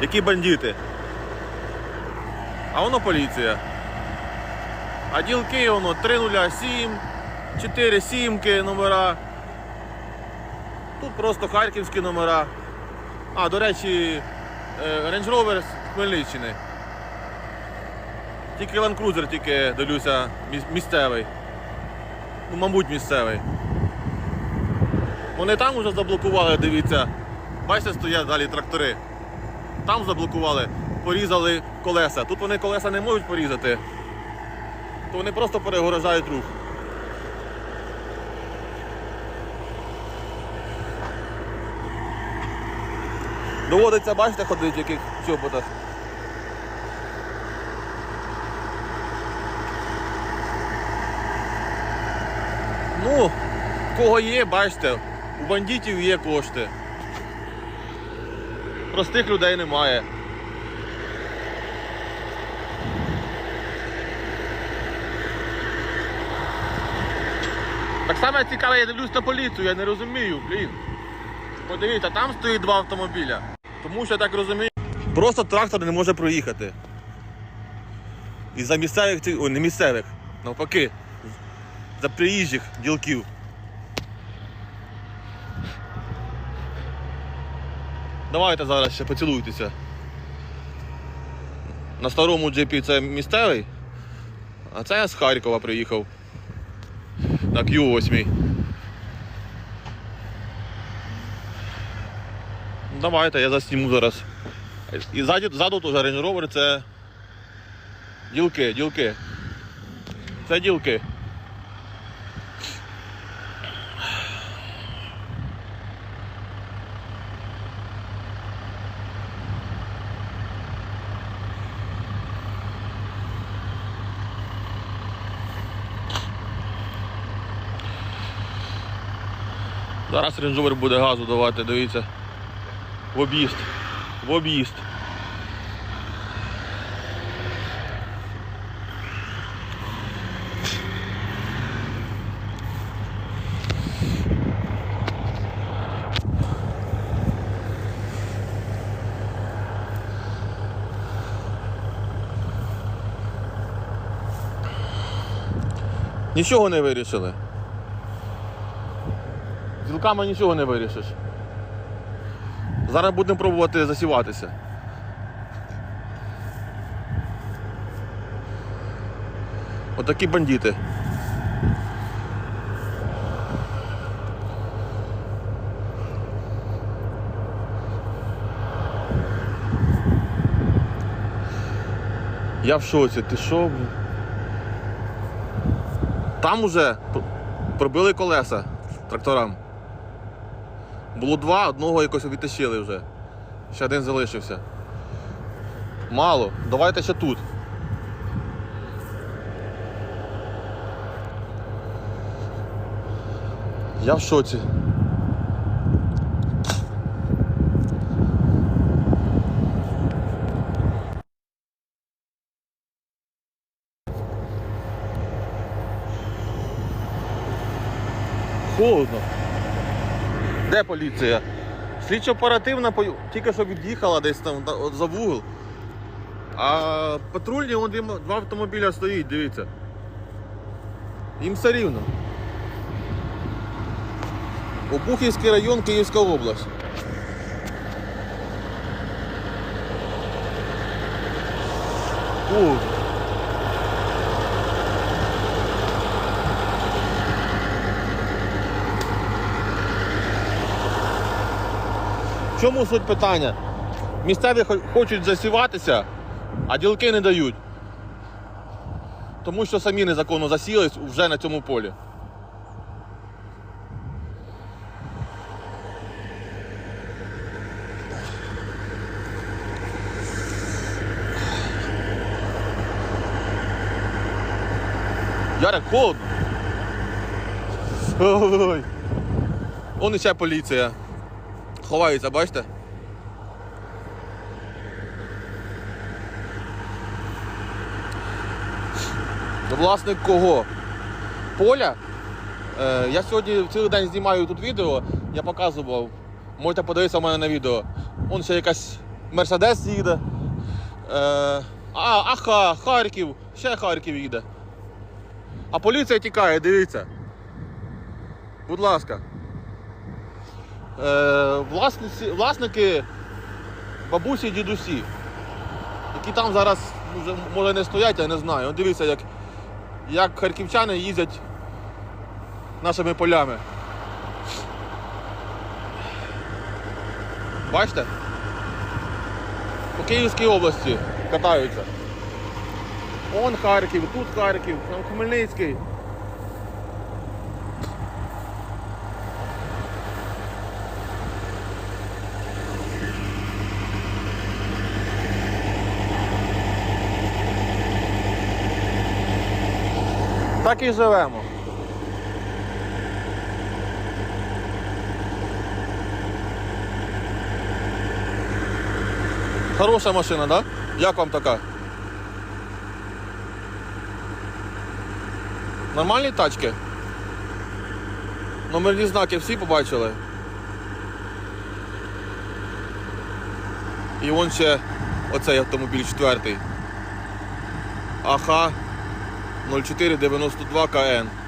Які бандити. А воно поліція. А ділки воно 307, 4 сімки номера. Тут просто харківські номера. А, до речі, е, Range Rover з Хмельниччини. Тільки Land Cruiser, тільки дивлюся, місцевий. Ну, мабуть, місцевий. Вони там вже заблокували, дивіться. Бачите, стоять далі трактори. Там заблокували, порізали колеса. Тут вони колеса не можуть порізати, то вони просто перегорожають рух. Доводиться, бачите, ходити яких чоботах. Ну, кого є, бачите, у бандитів є кошти. Простих людей немає. Так само цікаво, я дивлюсь на поліцію, я не розумію, блін. Подивіться, там стоїть два автомобіля. Тому що я так розумію, просто трактор не може проїхати. І за місцевих, ой, не місцевих, навпаки, за приїжджих ділків. Давайте зараз ще поцілуйтеся. На старому джипі це місцевий, а це я з Харкова приїхав. На Q8. Давайте, я засніму зараз. І ззаді, ззаду теж Range Rover це ділки, ділки. Це ділки. Зараз Rover буде газу давати, дивіться. В об'їзд. В об'їзд. Нічого не вирішили. З ділками нічого не вирішиш. Зараз будемо пробувати засіватися. Отакі бандити. Я в шоці, ти що? Там уже пробили колеса тракторам. Було два, одного якось відтащили вже. Ще один залишився. Мало. Давайте ще тут. Я в шоці. Холодно. Де поліція? Слідчо оперативна тільки що від'їхала десь там за вугол. А патрульні вон два автомобіля стоїть, дивіться. Їм все рівно. Обухівський район, Київська область. О. Чому суть питання? Місцеві хочуть засіватися, а ділки не дають. Тому що самі незаконно засілись вже на цьому полі. Ярик, холодно. Ой. Он іще поліція. Ховаються, бачите? Власник кого? Поля. Е, я сьогодні цілий день знімаю тут відео, я показував. Можете подивитися в мене на відео. Он ще якась Мерседес їде. Е, а, аха, Харків, ще Харків їде. А поліція тікає, дивіться. Будь ласка. Е, власниці, власники бабусі і дідусі, які там зараз вже, може не стоять, я не знаю. От дивіться, як, як харківчани їздять нашими полями. Бачите? По Київській області катаються. Он Харків, тут Харків, там Хмельницький. Так і живемо. Хороша машина, да? Як вам така? Нормальні тачки? Номерні знаки всі побачили. І вон ще оцей автомобіль четвертий. АХ 0492 КН.